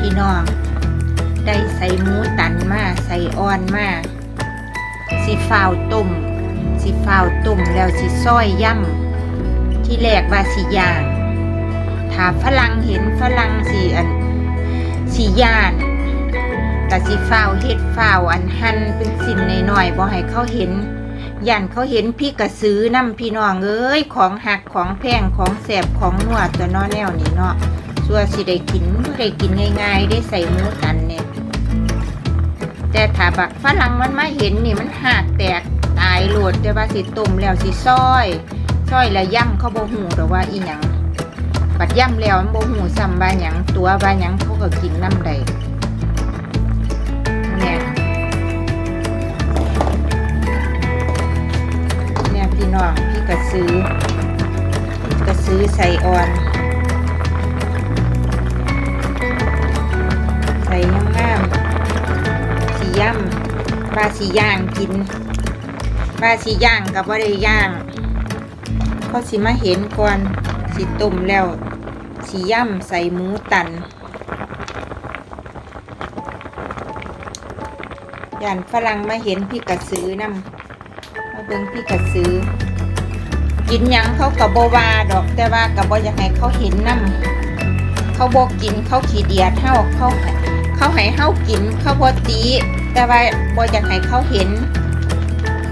พี่น้อง ได้ใส่หมูตันมาใส่อ่อนมาสิฟาวต้มสิฟาวต้มแล้วสิซอยย่ำที่แรกว่าสิยางถ้าฝรั่งเห็นฝรั่งสิอันสิย่านแต่สิฟาวเฮ็ดฟาวอันหันเป็นสิ่นหน่อยบ่ให้เขาเห็นย่านเขาเห็นพี่กระซื้อน้ำพี่น้องเอ้ยของหักของแพงของแสบของนวตัวเน้อแนวนี้เนาะ สัวสิได้กินบ่ได้กินง่าย ๆ ได้ใส่หมูตันเนี่ย แต่ถ้าบักฝรั่งมันมาเห็นนี่มันหักแตกตายโหลดแต่ว่าสิต้มแล้วสิซอยซอยแล้วย่ำเขาบ่หูหรอว่าอีหยังบัดย่ำแล้วมันบ่หูซ้ำว่าหยังตัวว่าหยังเขาก็กินน้ำใดเนี่ยเนี่ยพี่น้องพี่ก็ซื้อพี่ก็ซื้อใส่อ่อนำบาสีย่างกินบาสีย่างกับว่าได้ย่าง เขาสิมาเห็นก่อนสิตุ่มแล้วสีย่ำใส่หมูตันย่านฝรั่งมาเห็นพี่กระสือนำมาเบิ่งพี่กระสือกินยังเขากับบวาดอกแต่ว่ากับบอยากให้เขาเห็นนำเขาบอกกินเขาขี้เดียดเท่าเขาให้ เขาให้เฮากินเขาบ่ตีแต่ว่าบ่อยากให้เขาเห็น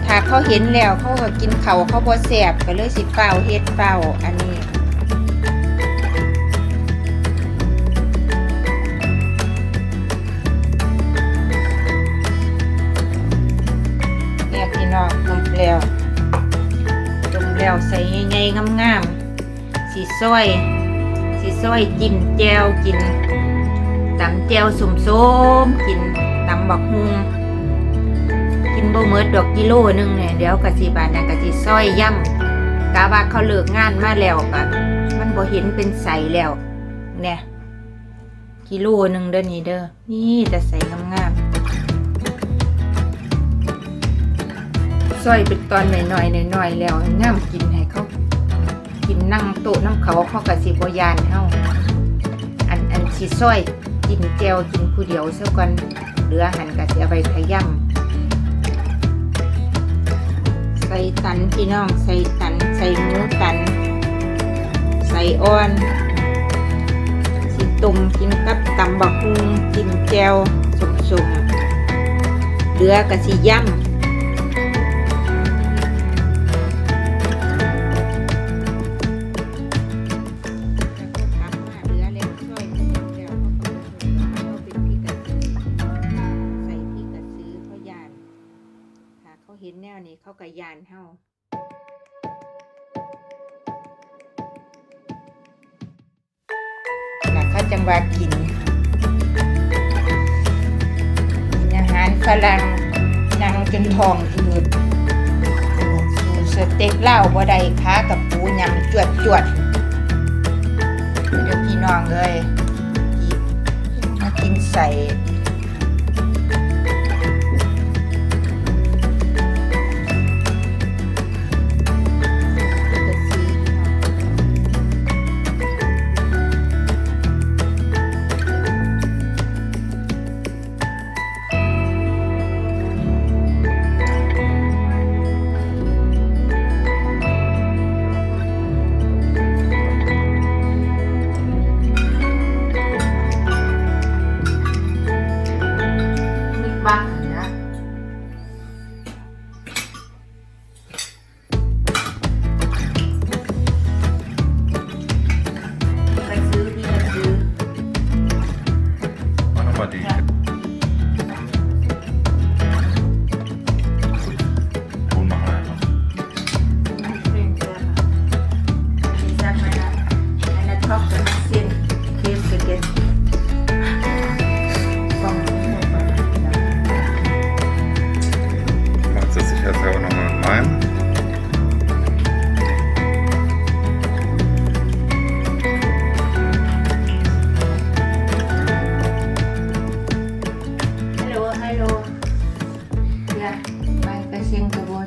ถ้าเขาเห็นแล้วเขาก็กินเขาเขาบ่แสบก็เลยสิเฝ้าเฮ็ดเฝ้าอันนี้เนี่ยพี่น้องต้มแล้วต้มแล้วใส่ใหญ่ๆงามๆสีซอยสีซอยจิ้มแจวกิน ตำแจ่วสมส้มกินตำบักฮุงกินบ่เมิดดอกกิโลหนึงเนี่ยเดี๋ยวกะสิบาทนะกะสิซอยย่ำกะว่าเขาเลิกงานมาแล้วกะมันบ่เห็นเป็นใสแล้วเนี่ยกิโลหนึงเด้อนี่เด้อนี่แต่ใสงามๆซอยเป็นตอนหน่อยๆหน่อยๆแล้วงามกินให้เขากินนั่งโต๊ะน้ำเขาเขากะสิบ่ยานเฮาอันอันสีซอย กินแก้วกินผู้เดียวเช่นก่อนเหลือหันกะสิเอาไปขยำใส่ตันพี่น้องใส่ตันใส่หมูตัน ใส่อ่อนสิตุ่มกินกับตำบักฮุงกินแก้วสมๆเหลือกะสิย่ำ เขากะยานเฮาแล้วเขาจังว่ากิน กินอาหารฝรั่งนั่งจนทองอืดสเต็กเหล้าบ่ได้ค้ากับปูยำจวดจวดเดี๋ยวพี่น้องเลยมากินใส่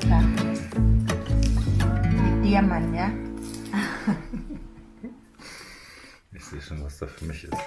ซ็นกระโบจ้ะเตรียมมันเนี่ย Ich sehe schon, was da für mich ist.